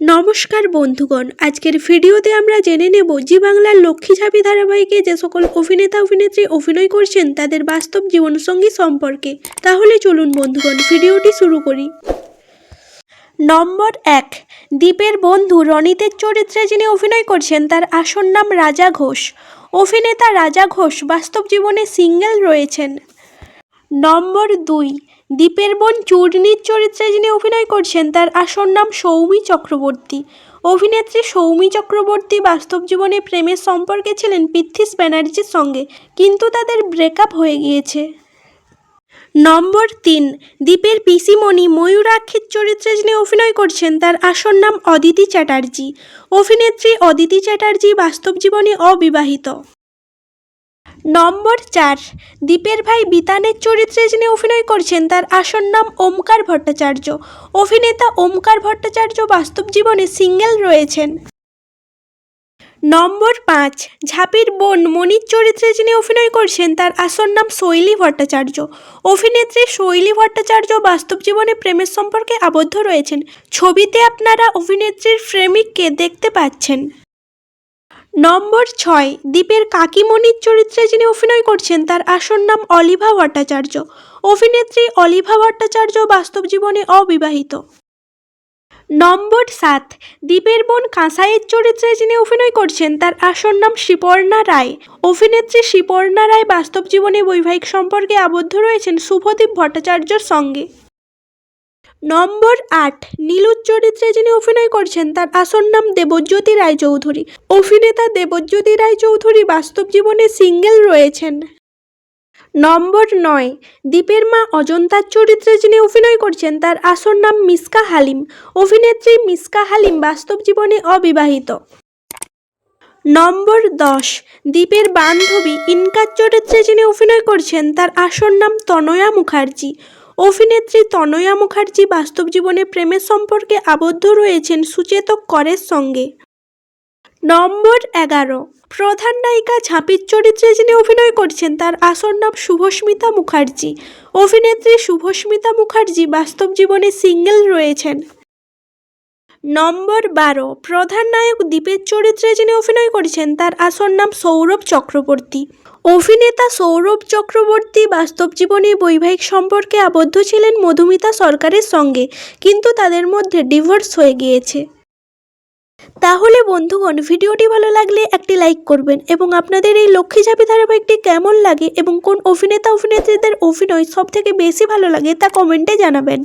নমস্কার বন্ধুগণ, আজকের ভিডিওতে আমরা জেনে নেব জি বাংলার লক্ষ্মী ঝাঁপি ধারাবাহিকে যে সকল অভিনেতা, অভিনেত্রী অভিনয় করছেন তাদের বাস্তব জীবনসঙ্গী সম্পর্কে। তাহলে চলুন বন্ধুগণ, ভিডিওটি শুরু করি। নম্বর এক দীপের বন্ধু রনিতের চরিত্রে যিনি অভিনয় করছেন, তার আসল নাম রাজা ঘোষ। অভিনেতা রাজা ঘোষ বাস্তব জীবনে সিঙ্গেল রয়েছেন। নম্বর দুই, দীপের বোন চূর্ণির চরিত্রে যিনি অভিনয় করছেন, তার আসল নাম সৌমি চক্রবর্তী। অভিনেত্রী সৌমি চক্রবর্তী বাস্তব জীবনে প্রেমের সম্পর্কে ছিলেন পৃথ্বীশ ব্যানার্জির সঙ্গে, কিন্তু তাদের ব্রেকআপ হয়ে গিয়েছে। নম্বর তিন, দীপের পিসিমণি ময়ূরাক্ষীর চরিত্রে যিনি অভিনয় করছেন, তার আসল নাম অদিতি চ্যাটার্জি। অভিনেত্রী অদিতি চ্যাটার্জি বাস্তব জীবনে অবিবাহিত। নম্বর চার, দীপের ভাই বিতানের চরিত্রে যিনি অভিনয় করছেন, তার আসল নাম ওমকার ভট্টাচার্য। অভিনেতা ওমকার ভট্টাচার্য বাস্তব জীবনে সিঙ্গেল রয়েছেন। নম্বর পাঁচ, ঝাঁপির বোন মনির চরিত্রে যিনি অভিনয় করছেন, তার আসল নাম শৈলী ভট্টাচার্য। অভিনেত্রী শৈলী ভট্টাচার্য বাস্তব জীবনে প্রেমের সম্পর্কে আবদ্ধ রয়েছেন। ছবিতে আপনারা অভিনেত্রীর প্রেমিককে দেখতে পাচ্ছেন। নম্বর ছয় দীপের কাকিমণির চরিত্রে যিনি অভিনয় করছেন, তার আসল নাম অলিভা ভট্টাচার্য। অভিনেত্রী অলিভা ভট্টাচার্য বাস্তব জীবনে অবিবাহিত। নম্বর সাত দীপের বোন কাঁসাইয়ের চরিত্রে যিনি অভিনয় করছেন, তার আসল নাম শিপর্ণা রায়। অভিনেত্রী শিপর্ণা রায় বাস্তব জীবনে বৈবাহিক সম্পর্কে আবদ্ধ রয়েছেন শুভদীপ ভট্টাচার্যর সঙ্গে। নম্বর আট, নীলুর চরিত্রে যিনি অভিনয় করছেন, তার আসল নাম দেবজ্যোতি রায়চৌধুরী। অভিনেতা দেবজ্যোতি রায়চৌধুরী বাস্তব জীবনে সিঙ্গেল রয়েছেন। নম্বর নয়, দীপের মা অজন্তার চরিত্রে যিনি অভিনয় করছেন, তার আসল নাম মিসকা হালিম। অভিনেত্রী মিসকা হালিম বাস্তব জীবনে অবিবাহিত। নম্বর দশ, দীপের বান্ধবী ইনকার চরিত্রে যিনি অভিনয় করছেন, তার আসল নাম তনয়া মুখার্জি। অভিনেত্রী তনয়া মুখার্জি বাস্তব জীবনে প্রেমের সম্পর্কে আবদ্ধ রয়েছেন সুচেতক করের সঙ্গে। নম্বর এগারো। প্রধান নায়িকা ঝাঁপির চরিত্রে যিনি অভিনয় করছেন তার আসল নাম শুভস্মিতা মুখার্জি। অভিনেত্রী শুভস্মিতা মুখার্জি বাস্তব জীবনে সিঙ্গেল রয়েছেন। নম্বর বারো, প্রধান নায়ক দীপের চরিত্রে যিনি অভিনয় করেছেন, তার আসল নাম সৌরভ চক্রবর্তী। অভিনেতা সৌরভ চক্রবর্তী বাস্তব জীবনে বৈবাহিক সম্পর্কে আবদ্ধ ছিলেন মধুমিতা সরকারের সঙ্গে, কিন্তু তাদের মধ্যে ডিভোর্স হয়ে গিয়েছে। তাহলে বন্ধুগণ, ভিডিওটি ভালো লাগলে একটি লাইক করবেন এবং আপনাদের এই লক্ষ্মী ঝাঁপি ধারাবাহিকটি কেমন লাগে এবং কোন অভিনেতা অভিনেত্রীদের অভিনয় সব থেকে বেশি ভালো লাগে তা কমেন্টে জানাবেন।